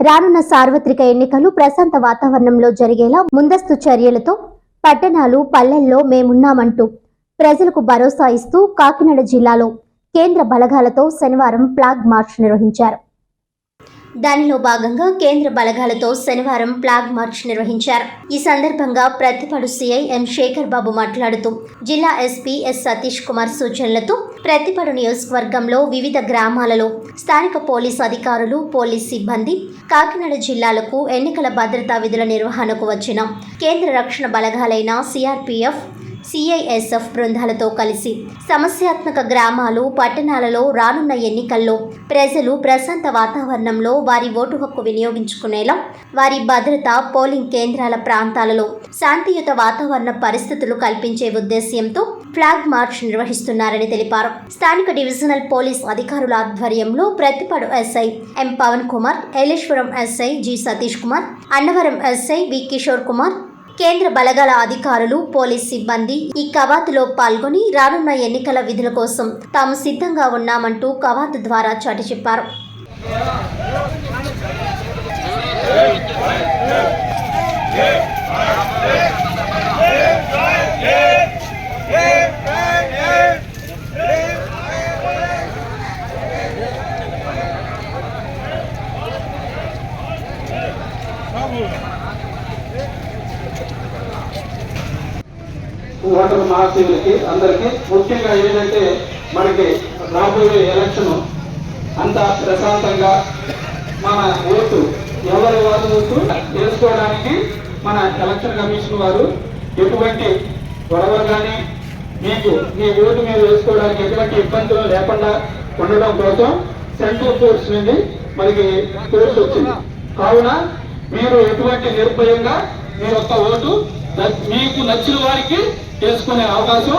రానున్న సార్వత్రిక ఎన్నికలు ప్రశాంత వాతావరణంలో జరిగేలా ముందస్తు చర్యలతో పట్టణాలు పల్లెల్లో మేమున్నామంటూ ప్రజలకు భరోసా ఇస్తూ కాకినాడ జిల్లాలో కేంద్ర బలగాలతో శనివారం ఫ్లాగ్ మార్చ్ నిర్వహించారు. దానిలో భాగంగా కేంద్ర బలగాలతో శనివారం ఫ్లాగ్ మార్చ్ నిర్వహించారు. ఈ సందర్భంగా ప్రతిపడు సీఐ ఎం శేఖర్ బాబు మాట్లాడుతూ జిల్లా ఎస్పీ ఎస్ సతీష్ కుమార్ సూచనలతో ప్రతిపడు నియోజకవర్గంలో వివిధ గ్రామాలలో స్థానిక పోలీస్ అధికారులు పోలీస్ సిబ్బంది కాకినాడ జిల్లాలకు ఎన్నికల భద్రతా విధుల నిర్వహణకు వచ్చిన కేంద్ర రక్షణ బలగాలైన సిఆర్పిఎఫ్ సిఐఎస్ఎఫ్ బృందాలతో కలిసి సమస్యాత్మక గ్రామాలు పట్టణాలలో రానున్న ఎన్నికల్లో ప్రజలు ప్రశాంత వాతావరణంలో వారి ఓటు హక్కు వినియోగించుకునేలా వారి భద్రత పోలింగ్ కేంద్రాల ప్రాంతాలలో శాంతియుత వాతావరణ పరిస్థితులు కల్పించే ఉద్దేశ్యంతో ఫ్లాగ్ మార్చ్ నిర్వహిస్తున్నారని తెలిపారు. స్థానిక డివిజనల్ పోలీస్ అధికారుల ఆధ్వర్యంలో Prathipadu SI M Pavan Kumar Yeleswaram SI G Satish Kumar Annavaram SI V Kishore Kumar కేంద్ర బలగాల అధికారులు పోలీస్ సిబ్బంది ఈ కవాతులో పాల్గొని రానున్న ఎన్నికల విధుల కోసం తాము సిద్ధంగా ఉన్నామంటూ కవాతు ద్వారా చాటి చెప్పారు. ఓటర్ మహాశివులకి అందరికీ. ముఖ్యంగా ఏంటంటే మనకి రాబోయే ఎలక్షన్ అంత ప్రశాంతంగా మన ఓటు ఎవరి వారి ఓటు తెలుసుకోవడానికి మన ఎలక్షన్ కమిషన్ వారు ఎటువంటి గొడవలు కానీ మీకు మీ ఓటు మీరు వేసుకోవడానికి ఎటువంటి ఇబ్బందులు లేకుండా ఉండడం కోసం సెంట్రల్ ఫోర్స్ నుండి మనకి కోర్సు వచ్చింది. కావున మీరు ఎటువంటి నిర్భయంగా మీ యొక్క ఓటు మీకు నచ్చిన వారికి చేసుకునే అవకాశం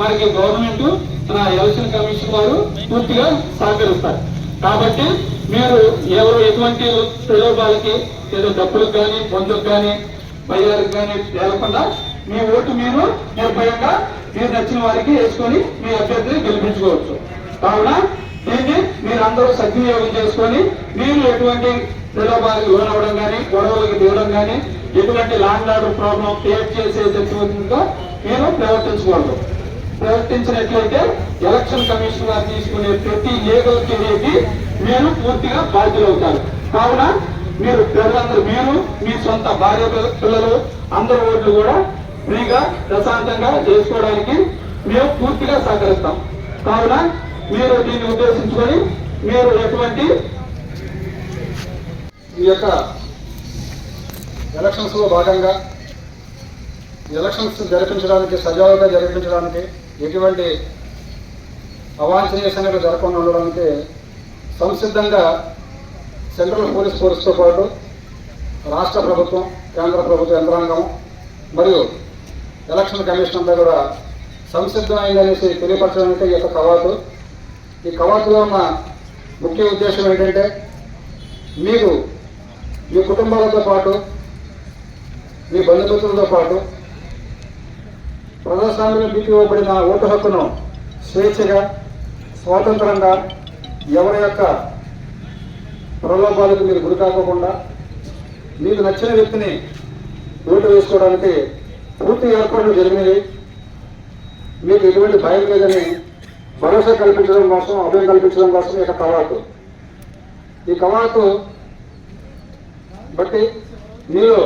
మనకి గవర్నమెంట్ మన ఎలక్షన్ కమిషన్ వారు పూర్తిగా సహకరిస్తారు. కాబట్టి మీరు ఎవరు ఎటువంటి ప్రలోభాలకి ఏదో డబ్బులకు కానీ పొందుకు కానీ బయ్యాలకు కానీ తేలకుండా మీ ఓటు మీరు నిర్భయంగా మీరు నచ్చిన వారికి వేసుకొని మీ అభ్యర్థిని గెలిపించుకోవచ్చు. కావున దీన్ని మీరు అందరూ సద్వినియోగం చేసుకొని మీరు ఎటువంటి ప్రలోభాలకు లోనవడం కానీ గొడవలకు దూరం కానీ ఎటువంటి law and order problem create చేసేటట్టుగా మీరు ప్రవర్తించకూడదు. ప్రవర్తించినట్లయితే ఎలక్షన్ కమిషన్ వారు తీసుకునే ప్రతి లీగల్ చర్యకి మీరు పూర్తిగా బాధ్యులవుతారు. కావున మీరు ప్రజలందరూ మీరు మీ సొంత భార్య పిల్లలు అందరి ఓట్లు కూడా ఫ్రీగా ప్రశాంతంగా చేసుకోవడానికి మేము పూర్తిగా సహకరిస్తాం. కావున మీరు దీన్ని ఉద్దేశించుకొని మీరు ఎటువంటి ఈ యొక్క ఎలక్షన్స్లో భాగంగా ఎలక్షన్స్ జరిపించడానికి సజావుగా జరిపించడానికి ఎటువంటి అవాంఛనీయ సంఘటన జరగకుండా ఉండడానికి సంసిద్ధంగా సెంట్రల్ పోలీస్ ఫోర్స్తో పాటు రాష్ట్ర ప్రభుత్వం కేంద్ర ప్రభుత్వ యంత్రాంగం మరియు ఎలక్షన్ కమిషన్ అంతా కూడా సంసిద్ధమైందనేసి తెలియపరచడానికి ఈ యొక్క కవాతు. ఈ కవాతులో ఉన్న ముఖ్య ఉద్దేశం ఏంటంటే మీరు మీ కుటుంబాలతో పాటు మీ బంధుమిత్రులతో పాటు ప్రజాస్వామ్యం మీకు ఇవ్వబడిన ఓటు హక్కును స్వేచ్ఛగా స్వాతంత్రంగా ఎవరి యొక్క ప్రలోభాలకు మీరు గురికాకోకుండా మీకు నచ్చిన వ్యక్తిని ఓటు వేసుకోవడానికి పూర్తి ఏర్పాట్లు జరిగినవి మీకు ఎటువంటి భయం లేదని భరోసా కల్పించడం కోసం అభయం కల్పించడం కోసం ఈ యొక్క కవాతు. ఈ కవాతు బట్టి మీరు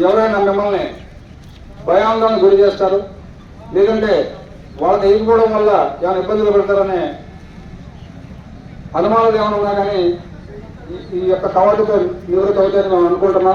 ఎవరైనా మిమ్మల్ని భయాందోళన గురి చేస్తారు లేదంటే వాళ్ళకి ఎగిపోవడం వల్ల ఏమైనా ఇబ్బందులు పెడతారనే అనుమానాలు ఏమైనా ఉన్నా కానీ ఈ- ఈ యొక్క కవాటుతో నివృత్తి అవుతాయని మేము అనుకుంటున్నాం.